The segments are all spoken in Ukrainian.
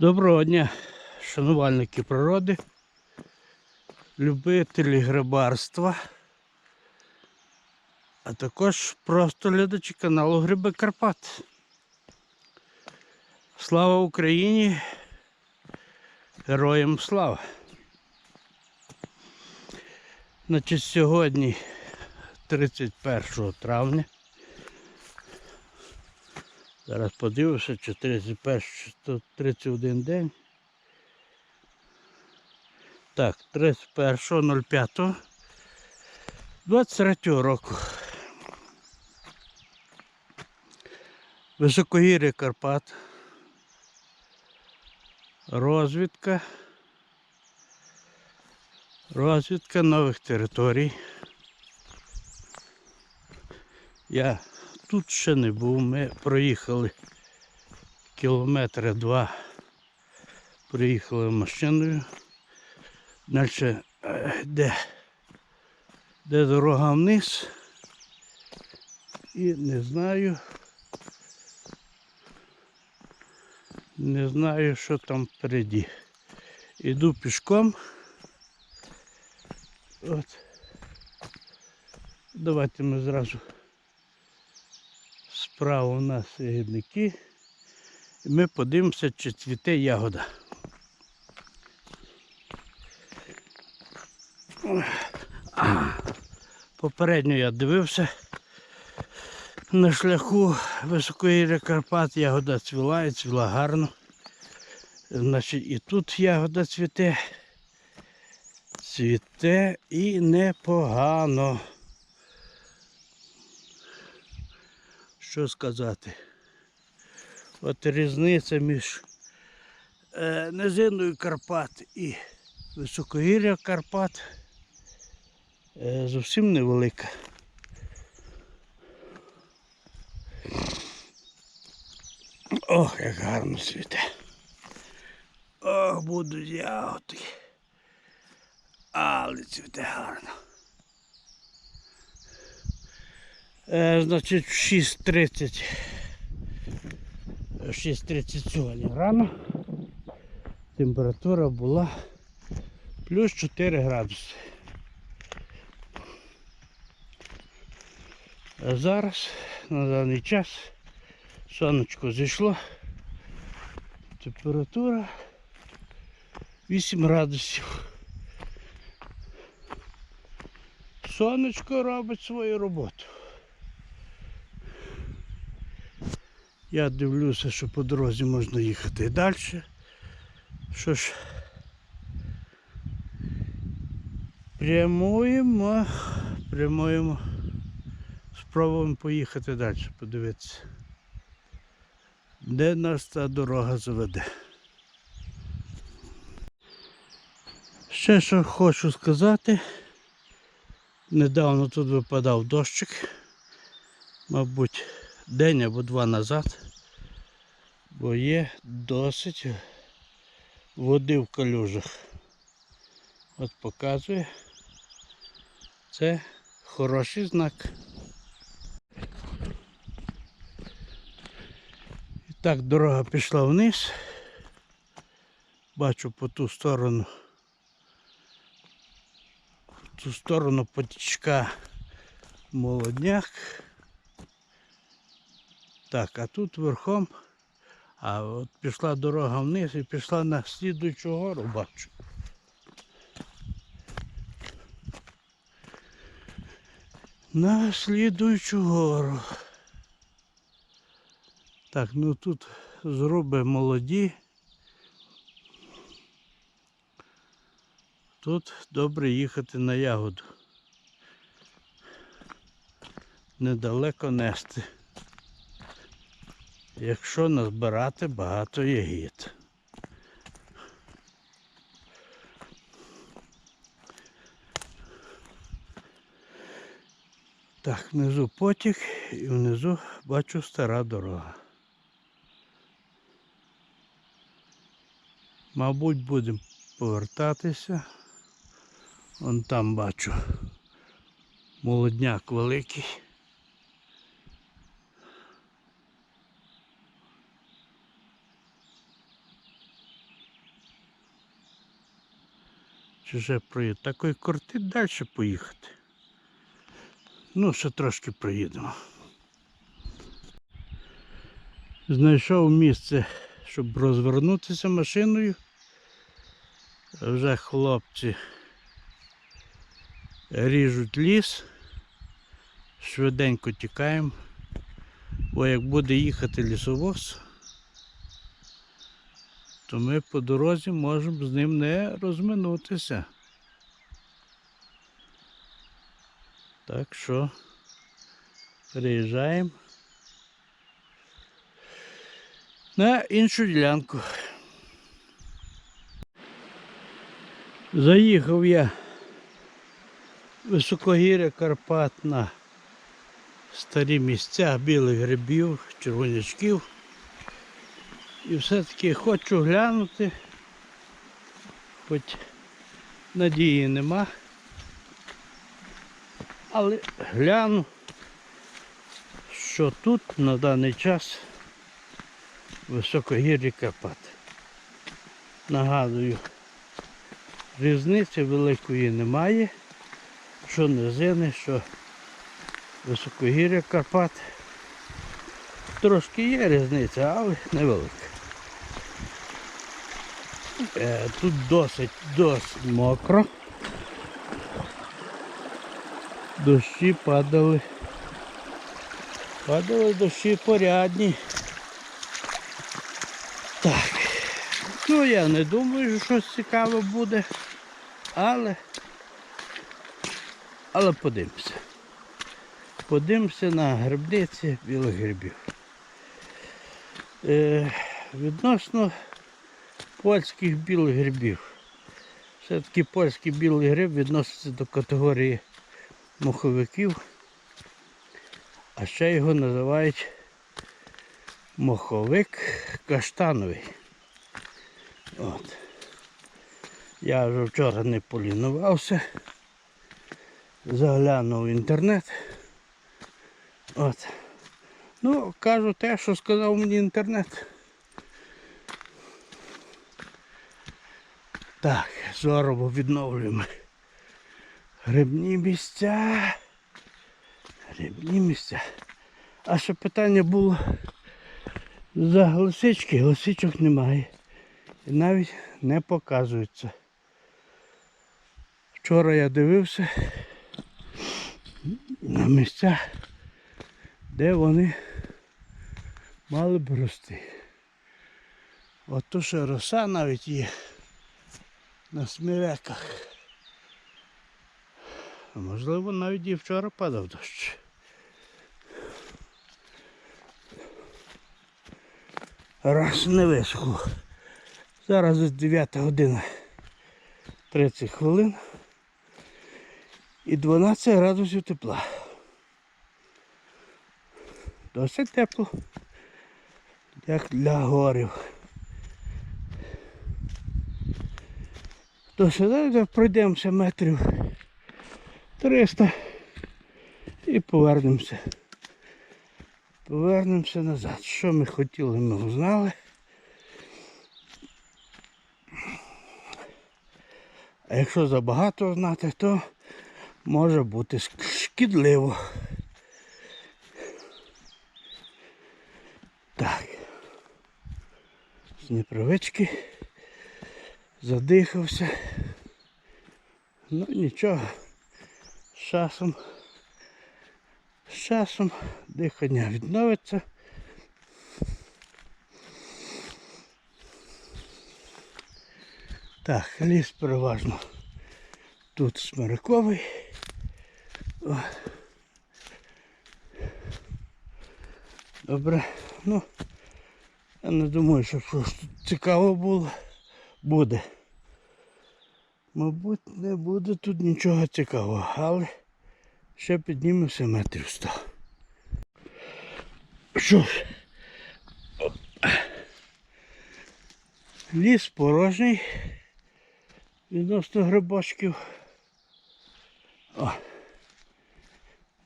Доброго дня, шанувальники природи, любителі грибарства, а також просто глядачі каналу Гриби Карпат. Слава Україні! Героям слава! Значить, сьогодні 31 травня. Зараз подивився, чи 31, чи то 31 день. Так, 31.05 23 року. Високогір'я Карпат. Розвідка. Розвідка нових територій. Я тут ще не був. Ми проїхали кілометри два. Приїхали машиною. Далі е, де, де дорога вниз. І не знаю. Не знаю, що там впереді. Іду пішком. От. Давайте ми зразу справа у нас ягідники. І ми подивимося, чи цвіте ягода. Попередньо я дивився. На шляху високогір'я Карпат ягода цвіла і цвіла гарно. Значить, і тут ягода цвіте. Цвіте і непогано. Що сказати? От різниця між е, низиною Карпат і високогір'я Карпат е, зовсім невелика. Ох, як гарно світе. Ох, будуть ягоди. Але цвіте гарно. Е, значить, 6.30. 6.30 сьогодні рано. Температура була плюс 4 градуси. А зараз на даний час сонечко зійшло. Температура 8 градусів. Сонечко робить свою роботу. Я дивлюся, що по дорозі можна їхати і далі. Що ж, прямуємо, прямуємо, спробуємо поїхати далі, подивитися, де нас та дорога заведе. Ще що хочу сказати, недавно тут випадав дощик, мабуть, день або два назад, бо є досить води в калюжах. От показує. Це хороший знак. І так дорога пішла вниз. Бачу по ту сторону. В ту сторону потічка молодняк. Так, а тут верхом, а от пішла дорога вниз і пішла на слідуючу гору, бачу. На слідуючу гору. Так, ну тут зруби молоді. Тут добре їхати на ягоду. Недалеко нести якщо назбирати багато ягід. Так, внизу потік і внизу бачу стара дорога. Мабуть, будемо повертатися. Вон там бачу молодняк великий. Чи вже проїду? Такої кортить далі поїхати. Ну, ще трошки проїдемо. Знайшов місце, щоб розвернутися машиною. Вже хлопці ріжуть ліс. Швиденько тікаємо. Бо як буде їхати лісовоз, то ми по дорозі можемо з ним не розминутися. Так що переїжджаємо на іншу ділянку. Заїхав я високогір'я Карпат на старі місця білих грибів, червонячків. І все-таки хочу глянути, хоч надії нема. Але гляну, що тут на даний час високогір'я Карпат. Нагадую, різниці великої немає, що низини, що високогір'я Карпат. Трошки є різниця, але невелика. Е, Тут досить досить мокро. Дощі падали. Падали дощі порядні. Так. Ну я не думаю, що щось цікаве буде, але але подивимося. Подивимося на грибниці білих грибів. Е, відносно польських білих грибів. Все-таки польський білий гриб відноситься до категорії моховиків, а ще його називають моховик каштановий. От. Я вже вчора не полінувався, заглянув в інтернет. От. Ну, кажу те, що сказав мені інтернет. Так, зорово відновлюємо. Грибні місця. Грибні місця. А ще питання було за лисички. Лисичок немає. І навіть не показуються. Вчора я дивився на місця, де вони мали б рости. От то ще роса навіть є на сміреках. Можливо навіть і вчора падав дощ. Раз не висохло. Зараз 9 година 30 хвилин і 12 градусів тепла. Досить тепло, як для горів. То сюди пройдемося метрів 300 і повернемося. Повернемося назад. Що ми хотіли, ми узнали. А якщо забагато знати, то може бути шкідливо. Так. З непривички. Задихався. Ну нічого. З часом. З часом дихання відновиться. Так, ліс переважно тут смириковий. Добре, ну я не думаю, що щось тут цікаво було. Буде. Мабуть, не буде тут нічого цікавого, але ще піднімемося метрів сто. Що ж, ліс порожній відносно грибочків. О.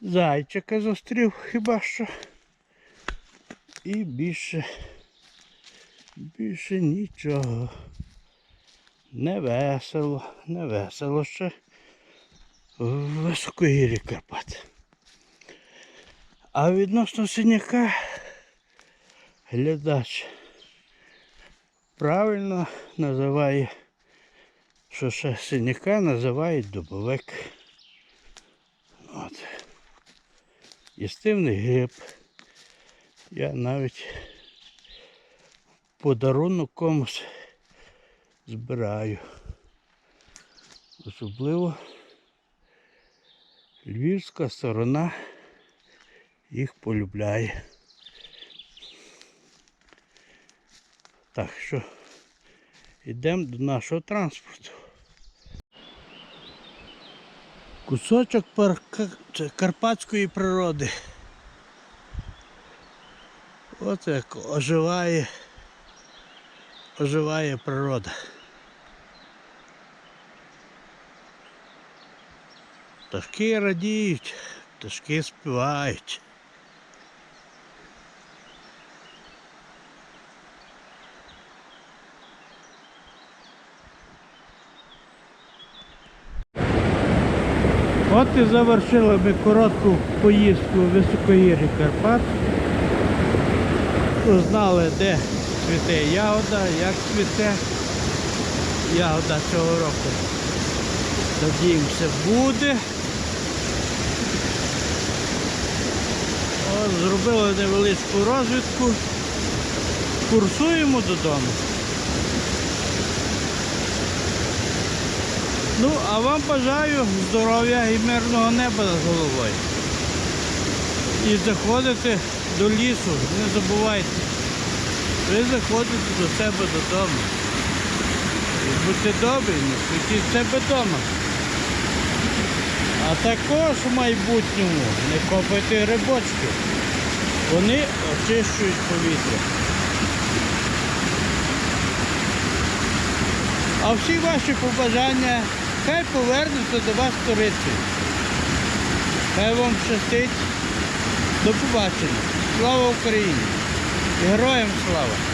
Зайчика зустрів хіба що. І більше, більше нічого. Не весело, не весело ще. Високогір'ї Карпат. А відносно синяка глядач правильно називає, що ще синяка називають дубовик. От. Їстивний гриб. Я навіть подарунок комусь збираю. Особливо львівська сторона їх полюбляє. Так що йдемо до нашого транспорту. Кусочок карпатської природи. От як оживає, оживає природа. Пташки радіють, пташки співають. От і завершили ми коротку поїздку в високогір'ї Карпат. Узнали, де цвіте ягода, як цвіте ягода цього року. Надіємося, буде. Зробили невеличку розвідку. Курсуємо додому. Ну, а вам бажаю здоров'я і мирного неба над головою. І заходите до лісу, не забувайте. Ви заходите до себе додому. Будьте добрі, не світіть себе вдома. А також в майбутньому не копайте грибочки. Вони очищують повітря. А всі ваші побажання хай повернуться до вас сторицею. Хай вам щастить. До побачення. Слава Україні! Героям слава!